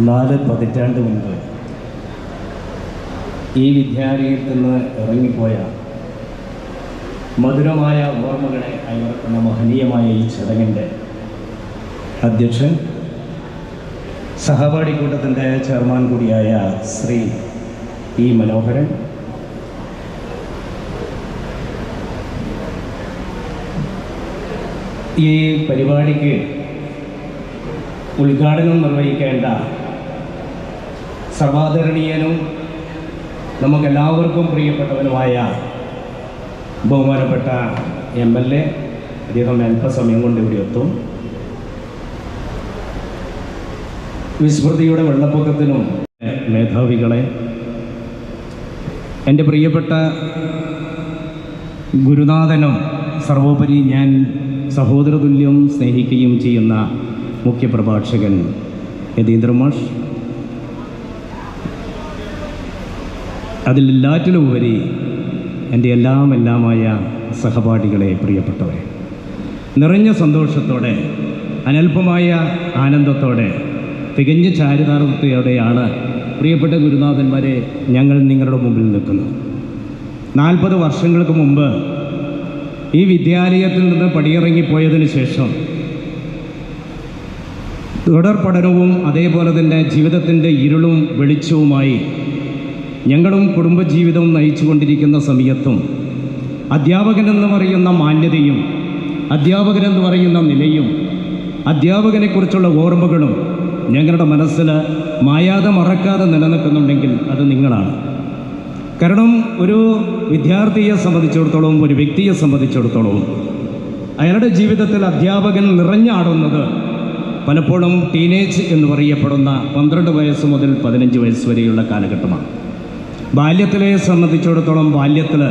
നാല് പതിറ്റാണ്ട് മുൻപ് ഈ വിദ്യാലയത്തിൽ നിന്ന് ഇറങ്ങിപ്പോയ മധുരമായ ഓർമ്മകളെ അയവർക്കുന്ന മഹനീയമായ ഈ ചടങ്ങിന്റെ അധ്യക്ഷൻ സഹപാഠി കൂട്ടത്തിന്റെ ചെയർമാൻ കൂടിയായ ശ്രീ ഇ മനോഹരൻ ഈ പരിപാടിക്ക് ഉദ്ഘാടനം നിർവഹിക്കേണ്ട സർവാദരണീയനും നമുക്കെല്ലാവർക്കും പ്രിയപ്പെട്ടവനുമായ ബഹുമാനപ്പെട്ട എം എൽ എ അദ്ദേഹം അല്പസമയം കൊണ്ട് ഇവിടെ എത്തും. വിസ്മൃതിയുടെ വെള്ളപ്പൊക്കത്തിനും മേധാവികളെ എന്റെ പ്രിയപ്പെട്ട ഗുരുനാഥനും സർവോപരി ഞാൻ സഹോദരതുല്യം സ്നേഹിക്കുകയും ചെയ്യുന്ന മുഖ്യപ്രഭാഷകൻ യതീന്ദ്ര അതിലെല്ലാറ്റിലും ഉപരി എന്റെ എല്ലാം എല്ലാമായ സഹപാഠികളെ പ്രിയപ്പെട്ടവരെ നിറഞ്ഞ സന്തോഷത്തോടെ അനൽപമായ ആനന്ദത്തോടെ തികഞ്ഞ ചാരിതാർത്ഥ്യത്തോടെയാണ് പ്രിയപ്പെട്ട ഗുരുനാഥന്മാരെ ഞങ്ങൾ നിങ്ങളുടെ മുമ്പിൽ നിൽക്കുന്നത്. നാൽപ്പത് വർഷങ്ങൾക്ക് മുമ്പ് ഈ വിദ്യാലയത്തിൽ നിന്ന് പടിയിറങ്ങിപ്പോയതിനു ശേഷം തുടർ പഠനവും അതേപോലെ തന്നെ ജീവിതത്തിന്റെ ഇരുളും വെളിച്ചവുമായി ഞങ്ങളും കുടുംബജീവിതവും നയിച്ചു കൊണ്ടിരിക്കുന്ന സമയത്തും അധ്യാപകനെന്ന് പറയുന്ന മാന്യതയും അധ്യാപകനെന്ന് പറയുന്ന നിലയും അധ്യാപകനെക്കുറിച്ചുള്ള ഓർമ്മകളും ഞങ്ങളുടെ മനസ്സിൽ മായാതെ മറക്കാതെ നിലനിൽക്കുന്നുണ്ടെങ്കിൽ അത് നിങ്ങളാണ്. കാരണം ഒരു വിദ്യാർത്ഥിയെ സംബന്ധിച്ചിടത്തോളം ഒരു വ്യക്തിയെ സംബന്ധിച്ചിടത്തോളം അയാളുടെ ജീവിതത്തിൽ അധ്യാപകൻ നിറഞ്ഞാടുന്നത് പലപ്പോഴും ടീനേജ് എന്ന് പറയപ്പെടുന്ന പന്ത്രണ്ട് വയസ്സ് മുതൽ പതിനഞ്ച് വയസ്സ് വരെയുള്ള കാലഘട്ടമാണ്. ബാല്യത്തിലെ സംബന്ധിച്ചിടത്തോളം ബാല്യത്തിൽ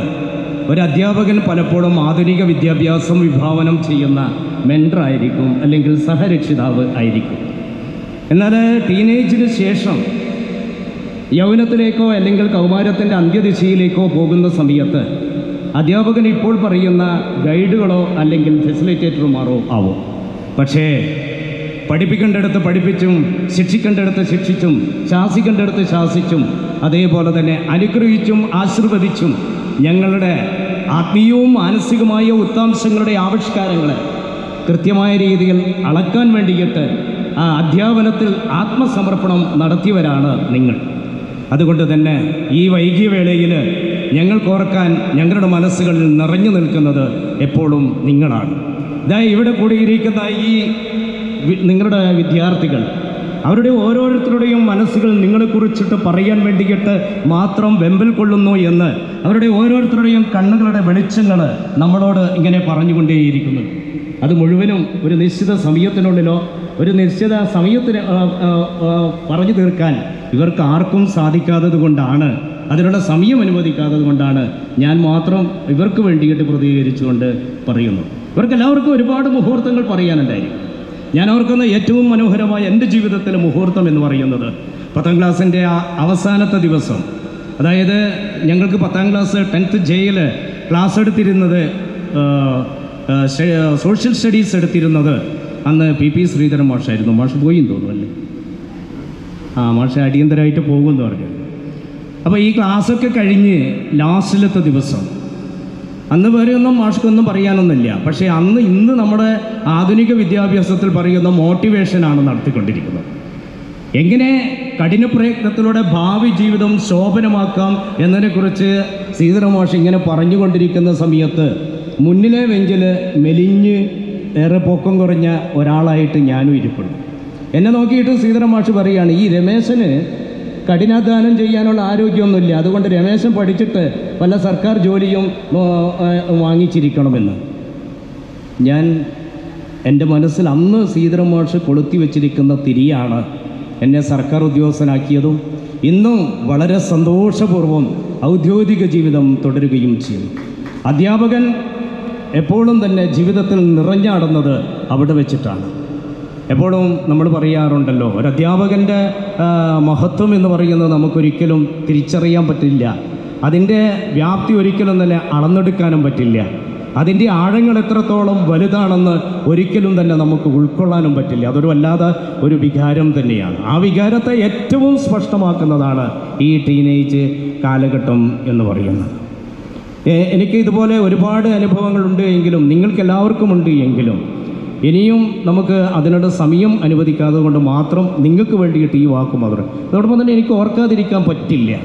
ഒരു അധ്യാപകൻ പലപ്പോഴും ആധുനിക വിദ്യാഭ്യാസം വിഭാവനം ചെയ്യുന്ന മെന്ററായിരിക്കും അല്ലെങ്കിൽ സഹരക്ഷിതാവ് ആയിരിക്കും. എന്നാൽ ടീനേജിന് ശേഷം യൗവനത്തിലേക്കോ അല്ലെങ്കിൽ കൗമാരത്തിന്റെ അന്ത്യദിശയിലേക്കോ പോകുന്ന സമയത്ത് അധ്യാപകൻ ഇപ്പോൾ പറയുന്ന ഗൈഡുകളോ അല്ലെങ്കിൽ ഫെസിലിറ്റേറ്റർമാരോ ആവും. പക്ഷേ പഠിപ്പിക്കേണ്ടടുത്ത് പഠിപ്പിച്ചും ശിക്ഷിക്കേണ്ടടുത്ത് ശിക്ഷിച്ചും ശാസിക്കേണ്ടടുത്ത് ശാസിച്ചും അതേപോലെ തന്നെ അനുഗ്രഹിച്ചും ആശീർവദിച്ചും ഞങ്ങളുടെ ആത്മീയവും മാനസികമായ ഉത്താംശങ്ങളുടെ ആവിഷ്കാരങ്ങളെ കൃത്യമായ രീതിയിൽ അളക്കാൻ വേണ്ടിയിട്ട് ആ അധ്യാപനത്തിൽ ആത്മസമർപ്പണം നടത്തിയവരാണ് നിങ്ങൾ. അതുകൊണ്ട് തന്നെ ഈ വൈകിയ വേളയിൽ ഞങ്ങൾക്കോർക്കാൻ ഞങ്ങളുടെ മനസ്സുകളിൽ നിറഞ്ഞു നിൽക്കുന്നത് എപ്പോഴും നിങ്ങളാണ്. ഇതായി ഇവിടെ കൂടിയിരിക്കുന്ന ഈ നിങ്ങളുടെ വിദ്യാർത്ഥികൾ അവരുടെ ഓരോരുത്തരുടെയും മനസ്സുകൾ നിങ്ങളെക്കുറിച്ചിട്ട് പറയാൻ വേണ്ടിയിട്ട് മാത്രം വെമ്പൽ കൊള്ളുന്നു എന്ന് അവരുടെ ഓരോരുത്തരുടെയും കണ്ണുകളുടെ വെളിച്ചങ്ങൾ നമ്മളോട് ഇങ്ങനെ പറഞ്ഞുകൊണ്ടേയിരിക്കുന്നു. അത് മുഴുവനും ഒരു നിശ്ചിത സമയത്തിനുള്ളിലോ ഒരു നിശ്ചിത സമയത്തിന് പറഞ്ഞു തീർക്കാൻ ഇവർക്ക് ആർക്കും സാധിക്കാത്തത് കൊണ്ടാണ് അതിനുള്ള സമയം അനുവദിക്കാത്തത് കൊണ്ടാണ് ഞാൻ മാത്രം ഇവർക്ക് വേണ്ടിയിട്ട് പ്രതികരിച്ചുകൊണ്ട് പറയുന്നു. ഇവർക്ക് എല്ലാവർക്കും ഒരുപാട് മുഹൂർത്തങ്ങൾ പറയാനുണ്ടായിരിക്കും. ഞാൻ ഓർക്കുന്ന ഏറ്റവും മനോഹരമായ എന്റെ ജീവിതത്തിലെ മുഹൂർത്തം എന്ന് പറയുന്നത് പത്താം ക്ലാസ്സിന്റെ അവസാനത്തെ ദിവസം. അതായത് ഞങ്ങൾക്ക് പത്താം ക്ലാസ് ടെൻത്ത് ജയിൽ ക്ലാസ് എടുത്തിരുന്നത് സോഷ്യൽ സ്റ്റഡീസ് എടുത്തിരുന്നത് അന്ന് പി പി ശ്രീധരൻ മാഷായിരുന്നു. മാഷ് പോയി അല്ലേ? ആ മാഷ അടിയന്തരമായിട്ട് പോകുമെന്ന് പറഞ്ഞു. അപ്പോൾ ഈ ക്ലാസ്സൊക്കെ കഴിഞ്ഞ് ലാസ്റ്റിലത്തെ ദിവസം അന്ന് വേറെയൊന്നും മാഷ്ക്കൊന്നും പറയാനൊന്നുമില്ല. പക്ഷേ അന്ന് ഇന്ന് നമ്മുടെ ആധുനിക വിദ്യാഭ്യാസത്തിൽ പറയുന്ന മോട്ടിവേഷനാണ് നടത്തിക്കൊണ്ടിരിക്കുന്നത്. എങ്ങനെ കഠിന പ്രയത്നത്തിലൂടെ ഭാവി ജീവിതം ശോഭനമാക്കാം എന്നതിനെക്കുറിച്ച് ശ്രീധര മാഷ് ഇങ്ങനെ പറഞ്ഞുകൊണ്ടിരിക്കുന്ന സമയത്ത് മുന്നിലെ വെഞ്ചിൽ മെലിഞ്ഞ് ഏറെ പൊക്കം കുറഞ്ഞ ഒരാളായിട്ട് ഞാനും ഇരിപ്പുണ്ട്. എന്നെ നോക്കിയിട്ട് ശ്രീധര മാഷ് പറയുകയാണ് ഈ രമേശന് കഠിനാധ്വാനം ചെയ്യാനുള്ള ആരോഗ്യമൊന്നുമില്ല. അതുകൊണ്ട് രമേശൻ പഠിച്ചിട്ട് വല്ല സർക്കാർ ജോലിയും വാങ്ങിച്ചിരിക്കണമെന്ന്. ഞാൻ എന്റെ മനസ്സിൽ അന്ന് സീതരം മാഷ് കൊളുത്തി വെച്ചിരിക്കുന്ന തിരിയാണ് എന്നെ സർക്കാർ ഉദ്യോഗസ്ഥനാക്കിയതും ഇന്നും വളരെ സന്തോഷപൂർവം ഔദ്യോഗിക ജീവിതം തുടരുകയും ചെയ്യും. അധ്യാപകൻ എപ്പോഴും തന്നെ ജീവിതത്തിൽ നിറഞ്ഞാടുന്നത് അവിടെ വെച്ചിട്ടാണ്. എപ്പോഴും നമ്മൾ പറയാറുണ്ടല്ലോ ഒരു അധ്യാപകന്റെ മഹത്വം എന്ന് പറയുന്നത് നമുക്കൊരിക്കലും തിരിച്ചറിയാൻ പറ്റില്ല. അതിന്റെ വ്യാപ്തി ഒരിക്കലും തന്നെ അളന്നെടുക്കാനും പറ്റില്ല. അതിന്റെ ആഴങ്ങൾ എത്രത്തോളം വലുതാണെന്ന് ഒരിക്കലും തന്നെ നമുക്ക് ഉൾക്കൊള്ളാനും പറ്റില്ല. അതൊരു വല്ലാതെ ഒരു വികാരം തന്നെയാണ്. ആ വികാരത്തെ ഏറ്റവും സ്പഷ്ടമാക്കുന്നതാണ് ഈ ടീനേജ് കാലഘട്ടം എന്ന് പറയുന്നത്. എനിക്ക് ഇതുപോലെ ഒരുപാട് അനുഭവങ്ങളുണ്ട് എങ്കിലും നിങ്ങൾക്ക് എല്ലാവർക്കും ഉണ്ട് എങ്കിലും ഇനിയും നമുക്ക് അതിനുള്ള സമയം അനുവദിക്കാതെ കൊണ്ട് മാത്രം നിങ്ങൾക്ക് വേണ്ടിയിട്ട് ഈ വാക്ക് അവർ അതോടൊപ്പം തന്നെ എനിക്ക് ഓർക്കാതിരിക്കാൻ പറ്റില്ല.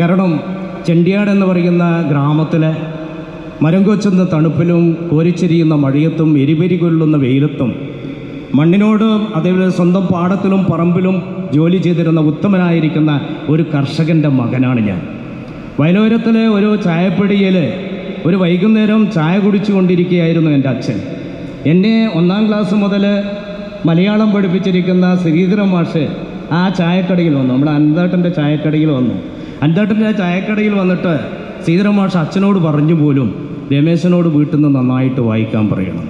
കാരണം ചെണ്ടിയാട് എന്ന് പറയുന്ന ഗ്രാമത്തിലെ മരം കൊച്ചുന്ന തണുപ്പിലും കോരിച്ചെരിയുന്ന മഴയത്തും എരിപെരി കൊള്ളുന്ന വെയിലത്തും മണ്ണിനോട് അതേപോലെ സ്വന്തം പാടത്തിലും പറമ്പിലും ജോലി ചെയ്തിരുന്ന ഉത്തമനായിരിക്കുന്ന ഒരു കർഷകന്റെ മകനാണ് ഞാൻ. വയലോരത്തിലെ ഒരു ചായപ്പെടിയിൽ ഒരു വൈകുന്നേരം ചായ കുടിച്ചു കൊണ്ടിരിക്കുകയായിരുന്നു എന്റെ അച്ഛൻ. എന്നെ ഒന്നാം ക്ലാസ് മുതൽ മലയാളം പഠിപ്പിച്ചിരിക്കുന്ന ശ്രീധരൻ മാഷ് ആ ചായക്കടയിൽ വന്നു. നമ്മുടെ അൻതാട്ടന്റെ ചായക്കടയിൽ വന്നു. അൻതാട്ടന്റെ ചായക്കടയിൽ വന്നിട്ട് ശ്രീധരൻ മാഷ് അച്ഛനോട് പറഞ്ഞു പോലും രമേശനോട് വീട്ടിൽ നിന്ന് നന്നായിട്ട് വായിക്കാൻ പറയണം.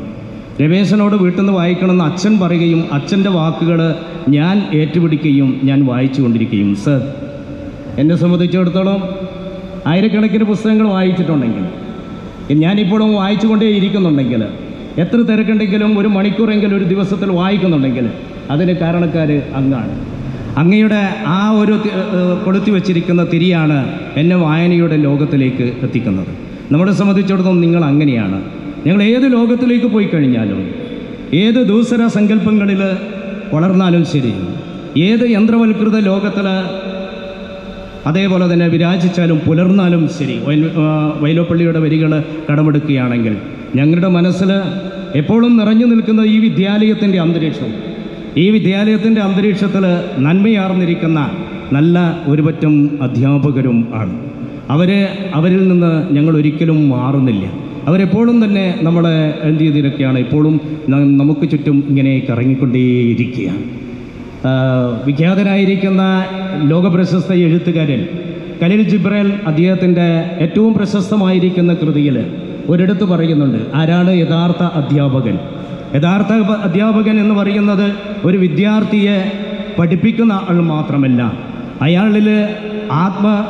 രമേശനോട് വീട്ടിൽ നിന്ന് വായിക്കണമെന്ന് അച്ഛൻ പറയുകയും അച്ഛന്റെ വാക്കുകൾ ഞാൻ ഏറ്റുപിടിക്കുകയും ഞാൻ വായിച്ചു കൊണ്ടിരിക്കുകയും സർ എന്നെ സംബന്ധിച്ചിടത്തോളം ആയിരക്കണക്കിന് പുസ്തകങ്ങൾ വായിച്ചിട്ടുണ്ടെങ്കിൽ ഞാനിപ്പോഴും വായിച്ചു കൊണ്ടേ ഇരിക്കുന്നുണ്ടെങ്കിൽ എത്ര തിരക്കുണ്ടെങ്കിലും ഒരു മണിക്കൂറെങ്കിലും ഒരു ദിവസത്തിൽ വായിക്കുന്നുണ്ടെങ്കിൽ അതിന് കാരണക്കാർ അങ്ങാണ്. അങ്ങയുടെ ആ ഒരു കൊളുത്തി വച്ചിരിക്കുന്ന തിരിയാണ് എന്നെ വായനയുടെ ലോകത്തിലേക്ക് എത്തിക്കുന്നത്. നമ്മളെ സംബന്ധിച്ചിടത്തോളം നിങ്ങൾ അങ്ങനെയാണ്. ഞങ്ങൾ ഏത് ലോകത്തിലേക്ക് പോയി കഴിഞ്ഞാലും ഏത് ദൂസര സങ്കല്പങ്ങളിൽ വളർന്നാലും ശരി ഏത് യന്ത്രവൽകൃത ലോകത്തിൽ അതേപോലെ തന്നെ വിരാജിച്ചാലും പുലർന്നാലും ശരി വൈലോപ്പള്ളിയുടെ വരികൾ കടമെടുക്കുകയാണെങ്കിൽ ഞങ്ങളുടെ മനസ്സിൽ എപ്പോഴും നിറഞ്ഞു നിൽക്കുന്ന ഈ വിദ്യാലയത്തിന്റെ അന്തരീക്ഷം. ഈ വിദ്യാലയത്തിന്റെ അന്തരീക്ഷത്തിൽ നന്മയാർന്നിരിക്കുന്ന നല്ല ഒരുപറ്റം അധ്യാപകരും ആണ്. അവർ അവരിൽ നിന്ന് ഞങ്ങൾ ഒരിക്കലും മാറുന്നില്ല. അവരെപ്പോഴും തന്നെ നമ്മളെ എന്ത് ചെയ്തിരിക്കുകയാണ് എപ്പോഴും നമുക്ക് ചുറ്റും ഇങ്ങനെ കറങ്ങിക്കൊണ്ടേയിരിക്കുകയാണ് വിഖ്യാതനായിരിക്കുന്ന ലോകപ്രശസ്ത എഴുത്തുകാരൻ കലിൽ ജിബ്രേൽ അദ്ദേഹത്തിന്റെ ഏറ്റവും പ്രശസ്തമായിരിക്കുന്ന കൃതിയിൽ ഒരിടത്ത് പറയുന്നുണ്ട് ആരാണ് യഥാർത്ഥ അധ്യാപകൻ. യഥാർത്ഥ അധ്യാപകൻ എന്ന് പറയുന്നത് ഒരു വിദ്യാർത്ഥിയെ പഠിപ്പിക്കുന്ന ആൾ മാത്രമല്ല അയാളിൽ ആത്മ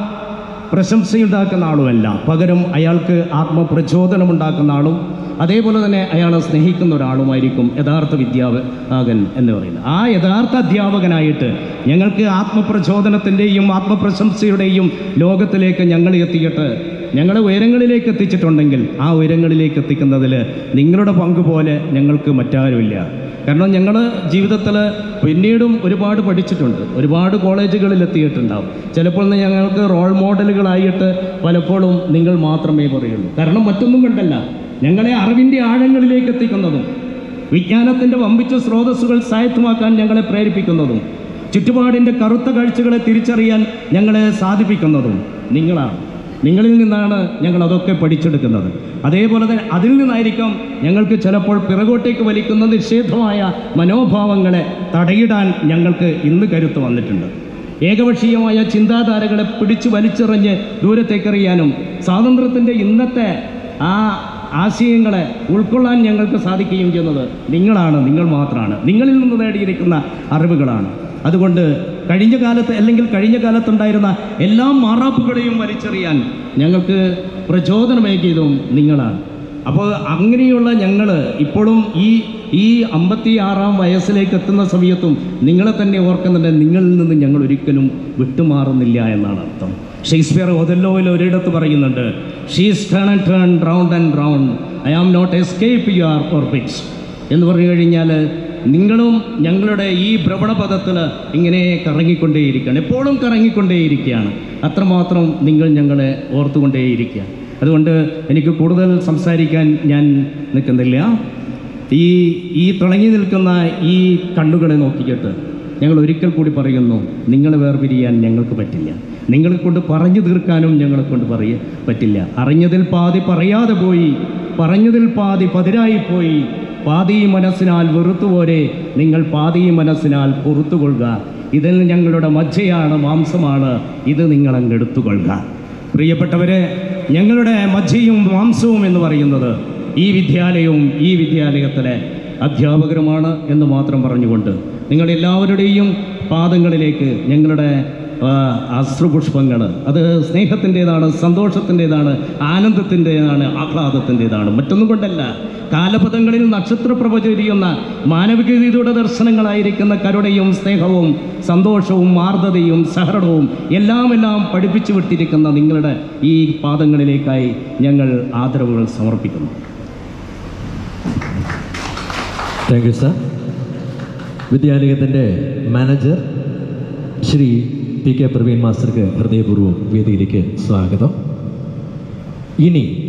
പ്രശംസയുണ്ടാക്കുന്ന ആളുമല്ല. പകരം അയാൾക്ക് ആത്മപ്രചോദനം ഉണ്ടാക്കുന്ന ആളും അതേപോലെ തന്നെ അയാളെ സ്നേഹിക്കുന്ന ഒരാളുമായിരിക്കും യഥാർത്ഥ വിദ്യാപകൻ എന്ന് പറയുന്നത്. ആ യഥാർത്ഥ അധ്യാപകനായിട്ട് ഞങ്ങൾക്ക് ആത്മപ്രചോദനത്തിന്റെയും ആത്മപ്രശംസയുടെയും ലോകത്തിലേക്ക് ഞങ്ങൾ എത്തിയിട്ട് ഞങ്ങളെ ഉയരങ്ങളിലേക്ക് എത്തിച്ചിട്ടുണ്ടെങ്കിൽ ആ ഉയരങ്ങളിലേക്ക് എത്തിക്കുന്നതിൽ നിങ്ങളുടെ പങ്ക് പോലെ ഞങ്ങൾക്ക് മറ്റാരുമില്ല. കാരണം ഞങ്ങൾ ജീവിതത്തിൽ പിന്നീടും ഒരുപാട് പഠിച്ചിട്ടുണ്ട്. ഒരുപാട് കോളേജുകളിൽ എത്തിയിട്ടുണ്ടാവും. ചിലപ്പോൾ ഞങ്ങൾക്ക് റോൾ മോഡലുകളായിട്ട് പലപ്പോഴും നിങ്ങൾ മാത്രമേ പറയുള്ളൂ. കാരണം മറ്റൊന്നും കണ്ടല്ല. ഞങ്ങളെ അറിവിന്റെ ആഴങ്ങളിലേക്ക് എത്തിക്കുന്നതും വിജ്ഞാനത്തിന്റെ വമ്പിച്ച സ്രോതസ്സുകൾ സായത്തമാക്കാൻ ഞങ്ങളെ പ്രേരിപ്പിക്കുന്നതും ചുറ്റുപാടിന്റെ കറുത്ത കാഴ്ചകളെ തിരിച്ചറിയാൻ ഞങ്ങളെ സാധിപ്പിക്കുന്നതും നിങ്ങളാണ്. നിങ്ങളിൽ നിന്നാണ് ഞങ്ങൾ അതൊക്കെ പഠിച്ചെടുക്കുന്നത്. അതേപോലെ തന്നെ അതിൽ നിന്നായിരിക്കും ഞങ്ങൾക്ക് ചിലപ്പോൾ പിറകോട്ടേക്ക് വലിക്കുന്ന നിഷേധമായ മനോഭാവങ്ങളെ തടയിടാൻ ഞങ്ങൾക്ക് ഇന്ന് കരുത്ത് വന്നിട്ടുണ്ട്. ഏകപക്ഷീയമായ ചിന്താധാരകളെ പിടിച്ചു വലിച്ചെറിഞ്ഞ് ദൂരത്തേക്കെറിയാനും സ്വാതന്ത്ര്യത്തിന്റെ ഇന്നത്തെ ആ ആശയങ്ങളെ ഉൾക്കൊള്ളാൻ ഞങ്ങൾക്ക് സാധിക്കുകയും ചെയ്യുന്നത് നിങ്ങളാണ് നിങ്ങൾ മാത്രമാണ് നിങ്ങളിൽ നിന്ന് നേടിയിരിക്കുന്ന അറിവുകളാണ്. അതുകൊണ്ട് കഴിഞ്ഞ കാലത്ത് അല്ലെങ്കിൽ കഴിഞ്ഞ കാലത്തുണ്ടായിരുന്ന എല്ലാ മാറാപ്പുകളെയും വലിച്ചെറിയാൻ ഞങ്ങൾക്ക് പ്രചോദനമേകിയതും നിങ്ങളാണ്. അപ്പോൾ അങ്ങനെയുള്ള ഞങ്ങൾ ഇപ്പോഴും ഈ ഈ അമ്പത്തി ആറാം വയസ്സിലേക്ക് എത്തുന്ന സമയത്തും നിങ്ങളെ തന്നെ ഓർക്കുന്നുണ്ട് നിങ്ങളിൽ നിന്ന് ഞങ്ങൾ ഒരിക്കലും വിട്ടുമാറുന്നില്ല എന്നാണ് അർത്ഥം. ഷേക്സ്പിയർ ഒതല്ലോയിൽ ഒരിടത്ത് പറയുന്നുണ്ട് she's turn and turn round and round I am not escape your orbits എന്ന് പറഞ്ഞു കഴിഞ്ഞാൽ നിങ്ങളും ഞങ്ങളുടെ ഈ ഭ്രമണപഥത്തിൽ ഇങ്ങനെ കറങ്ങിക്കൊണ്ടേയിരിക്കുകയാണ്. എപ്പോഴും കറങ്ങിക്കൊണ്ടേയിരിക്കുകയാണ്. അത്രമാത്രം നിങ്ങൾ ഞങ്ങളെ ഓർത്തുകൊണ്ടേയിരിക്കുക അതുകൊണ്ട് എനിക്ക് കൂടുതൽ സംസാരിക്കാൻ ഞാൻ നിൽക്കുന്നില്ല. ഈ ഈ തിളങ്ങി നിൽക്കുന്ന ഈ കണ്ണുകളെ നോക്കിയിട്ട് ഞങ്ങൾ ഒരിക്കൽ കൂടി പറയുന്നു നിങ്ങളെ വേർപിരിയാൻ ഞങ്ങൾക്ക് പറ്റില്ല. നിങ്ങളെ കൊണ്ട് പറഞ്ഞു തീർക്കാനും ഞങ്ങളെ കൊണ്ട് പറയ പറ്റില്ല. അറിഞ്ഞതിൽ പാതി പറയാതെ പോയി പറഞ്ഞതിൽ പാതി പതിരായി പോയി. പാതി മനസ്സിനാൽ വെറുത്തുപോരെ നിങ്ങൾ പാതി മനസ്സിനാൽ പൊറത്തുകൊള്ളുക. ഇതിൽ ഞങ്ങളുടെ മജ്ജയാണ് മാംസമാണ്. ഇത് നിങ്ങൾ അങ്ങെടുത്തുകൊള്ളുക പ്രിയപ്പെട്ടവരെ ഞങ്ങളുടെ മജ്ജയും മാംസവും എന്ന് പറയുന്നത് ഈ വിദ്യാലയവും ഈ വിദ്യാലയത്തിലെ അധ്യാപകരുമാണ് എന്ന് മാത്രം പറഞ്ഞുകൊണ്ട് നിങ്ങളെല്ലാവരുടെയും പാദങ്ങളിലേക്ക് ഞങ്ങളുടെ അശ്രുപുഷ്പങ്ങൾ അത് സ്നേഹത്തിന്റെതാണ് സന്തോഷത്തിന്റെതാണ് ആനന്ദത്തിന്റെതാണ് ആഹ്ലാദത്തിന്റെതാണ്. മറ്റൊന്നും കൊണ്ടല്ല. കാലപഥങ്ങളിൽ നക്ഷത്രപ്രഭ ചൊരിയുന്ന മാനവികതയുടെ ദർശനങ്ങളായിരിക്കുന്ന കരുണയും സ്നേഹവും സന്തോഷവും ആർദ്രതയും സഹരണവും എല്ലാം എല്ലാം പഠിപ്പിച്ചു വിട്ടിരിക്കുന്ന നിങ്ങളുടെ ഈ പാദങ്ങളിലേക്കായി ഞങ്ങൾ ആദരവുകൾ സമർപ്പിക്കുന്നു. Thank you sir വിദ്യാലയത്തിന്റെ manager Shri P K Praveen മാസ്റ്റർക്ക് ഹൃദയപൂർവം വേദിയിലേക്ക് സ്വാഗതം. ഇനി